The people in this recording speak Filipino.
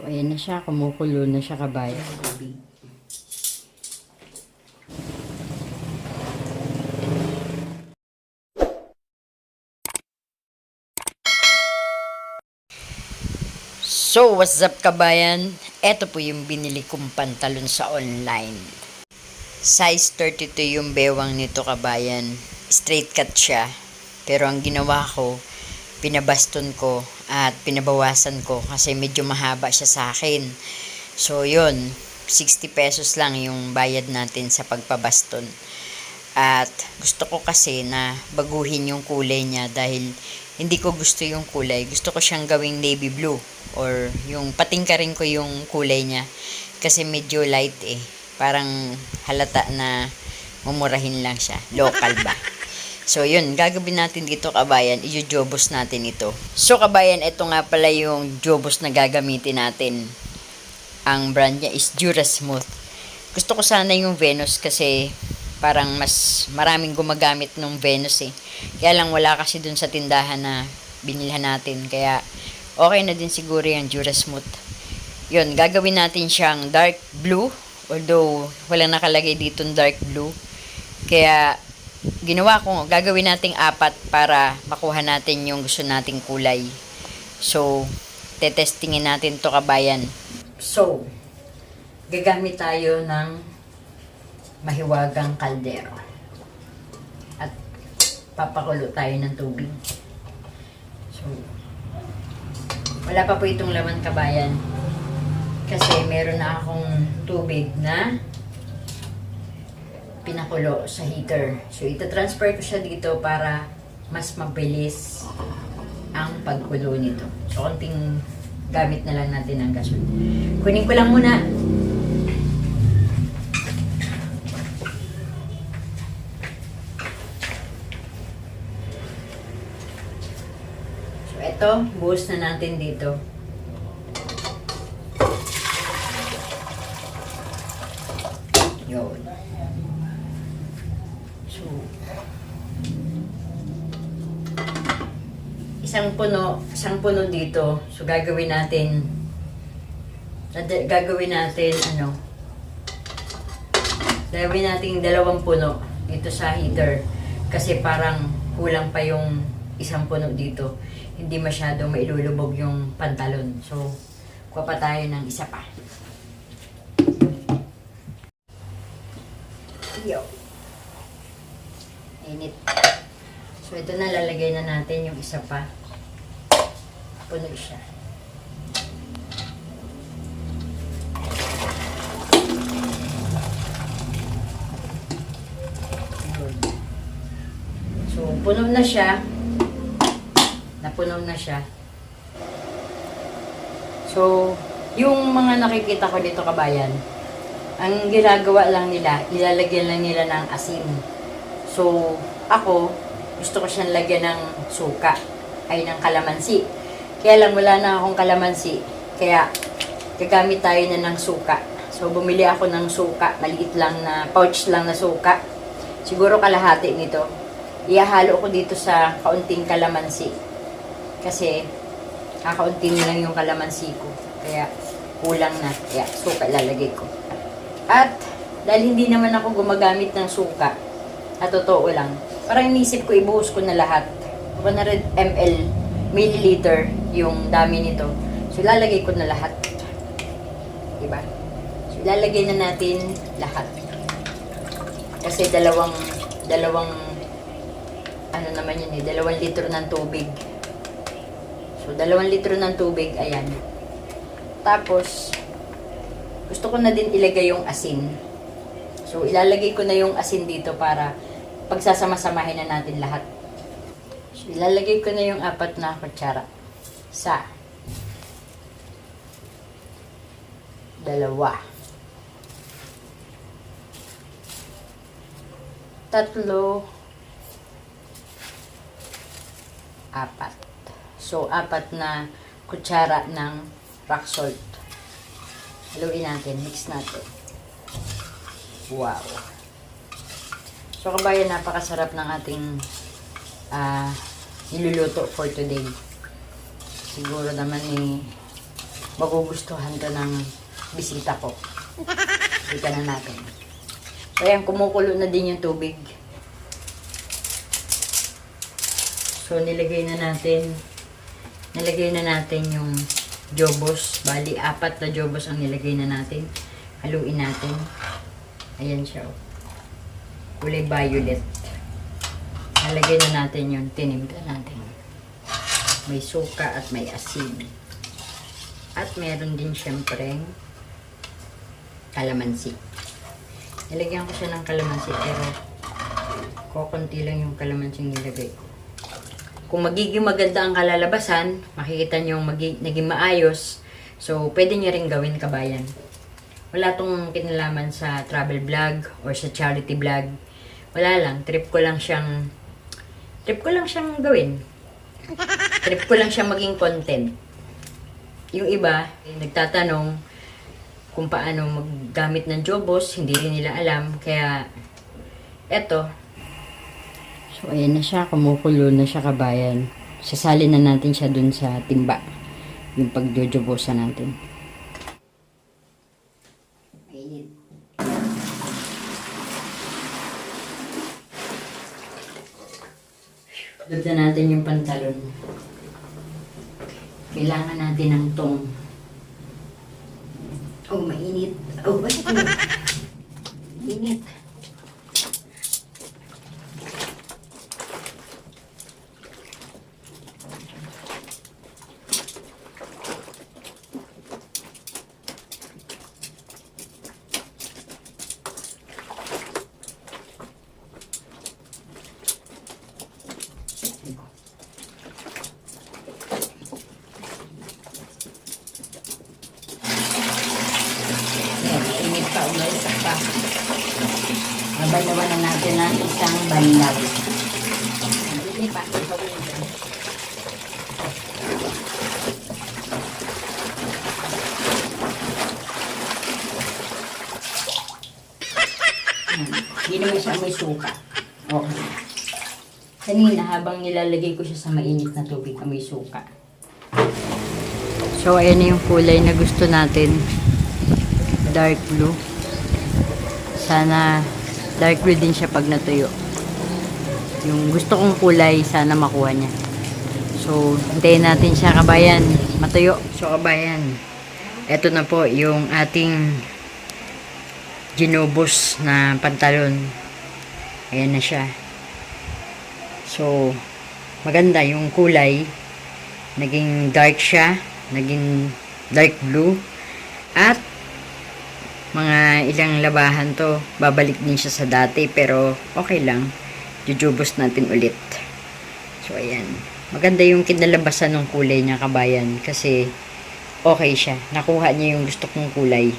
So, ayan na siya. Kumukulo na siya kabayan. So, what's up kabayan? Ito po yung binili kong pantalon sa online. Size 32 yung bewang nito kabayan. Straight cut siya. Pero ang ginawa ko, pinabaston ko at pinabawasan ko kasi medyo mahaba siya sa akin. So, yun. 60 pesos lang yung bayad natin sa pagpabaston. At gusto ko kasi na baguhin yung kulay niya dahil hindi ko gusto yung kulay. Gusto ko siyang gawing navy blue or yung patingkarin ko yung kulay niya kasi medyo light eh. Parang halata na mumurahin lang siya. Local ba? So, yun. Gagawin natin dito, kabayan. I-jobos natin ito. So, kabayan, ito nga pala yung jobos na gagamitin natin. Ang brand niya is Durasmooth. Gusto ko sana yung Venus kasi parang mas maraming gumagamit ng Venus eh. Kaya lang wala kasi dun sa tindahan na binilhan natin. Kaya okay na din siguro yung Durasmooth. Yun, gagawin natin siyang dark blue. Although walang nakalagay dito dark blue. Kaya ginawa ko, gagawin nating apat para makuha natin yung gusto nating kulay. So, tetestingin natin to kabayan. So, gagamit tayo ng mahiwagang kaldero. At papakulo tayo ng tubig. So, wala pa po itong laman kabayan. Kasi meron na akong tubig na pinakulo sa heater. So, ito-transfer ko siya dito para mas mabilis ang pagkulo nito. So, konting gamit na lang natin ng gasol. Kunin ko lang muna. So, ito, buhos na natin dito. Yun. So, isang puno, isang puno dito. So, gagawin natin, gagawin natin, ano, gagawin natin dalawang puno dito sa heater. Kasi parang kulang pa yung isang puno dito. Hindi masyadong mailulubog yung pantalon. So, kuha pa tayo ng isa pa. Yo. Init. So, ito na, lalagay na natin yung isa pa. Puno siya. So, puno na siya. Napuno na siya. So, yung mga nakikita ko dito kabayan, ang ginagawa lang nila, ilalagyan lang nila ng asin. So, ako, gusto ko siyang lagyan ng suka, ay ng kalamansi. Kaya lang wala na akong kalamansi, kaya gagamit tayo na ng suka. So, bumili ako ng suka, maliit lang na, pouch lang na suka. Siguro kalahati nito. Iahalo ko dito sa kaunting kalamansi. Kasi, kakaunti na lang yung kalamansi ko. Kaya, kulang na. Kaya, suka lalagay ko. At, dahil hindi naman ako gumagamit ng suka, at totoo lang, parang inisip ko, ibuhos ko na lahat. 100 ml, milliliter, yung dami nito. So, lalagay ko na lahat. Diba? So, lalagay na natin lahat. Kasi dalawang, dalawang, ano naman yun eh, dalawang litro ng tubig. So, dalawang litro ng tubig, ayan. Tapos, gusto ko na din ilagay yung asin. So, ilalagay ko na yung asin dito para pagsasama-samahin na natin lahat. Ilalagay ko na yung apat na kutsara. Sa dalawa. Tatlo. Apat. So, apat na kutsara ng rock salt. Haluin natin, mix natin. Wow. So kabayan, napakasarap ng ating ah niluluto for today. Siguro naman eh, magugustuhan to ng bisita ko. Kita na natin. Ayan, kumukulo na din yung tubig. So, nilagay na natin, nilagay na natin yung jobos. Bali, apat na jobos ang nilagay na natin. Haluin natin. Ayan siya, oh. Kulay violet. Nalagay na natin yung tinimpla natin. May suka at may asin. At meron din siyempre kalamansi. Nilagyan ko siya ng kalamansi pero kokonti lang yung kalamansi nilagay ko. Kung magiging maganda ang kalalabasan, makikita nyo naging maayos. So, pwede nyo rin gawin kabayan. Wala tong kinalaman sa travel vlog or sa charity vlog. Wala lang. Trip ko lang siyang trip ko lang siyang gawin. Trip ko lang siyang maging content. Yung iba, nagtatanong kung paano maggamit ng jobos, hindi rin nila alam. Kaya, eto. So, ayan na siya. Kumukulo na siya kabayan. Sasali na natin siya dun sa timba. Yung pagjojobosa natin. Mainit. Lagyan natin yung pantalon. Kailangan natin ng tong. Oh, mainit. Oh, ay, oh. Init. Yan, init pa. Babalawan na natin ng isang banlaw. Hindi pa, ito ulit. Hindi naman siya may suka. Okay. Kanina, habang nilalagay ko siya sa mainit na tubig, may suka. So, ayan na yung kulay na gusto natin. Dark blue. Sana dark blue din siya pag natuyo. Yung gusto kong kulay, sana makuha niya. So, hintayin natin siya kabayan. Matuyo. So, kabayan. Ito na po yung ating ginubos na pantalon. Ayan na siya. So, maganda yung kulay. Naging dark siya. Naging dark blue. At, mga ilang labahan to. Babalik din siya sa dati. Pero, okay lang. Jujubos natin ulit. So, ayan. Maganda yung kinalabasan ng kulay niya, kabayan. Kasi, okay siya. Nakuha niya yung gusto kong kulay.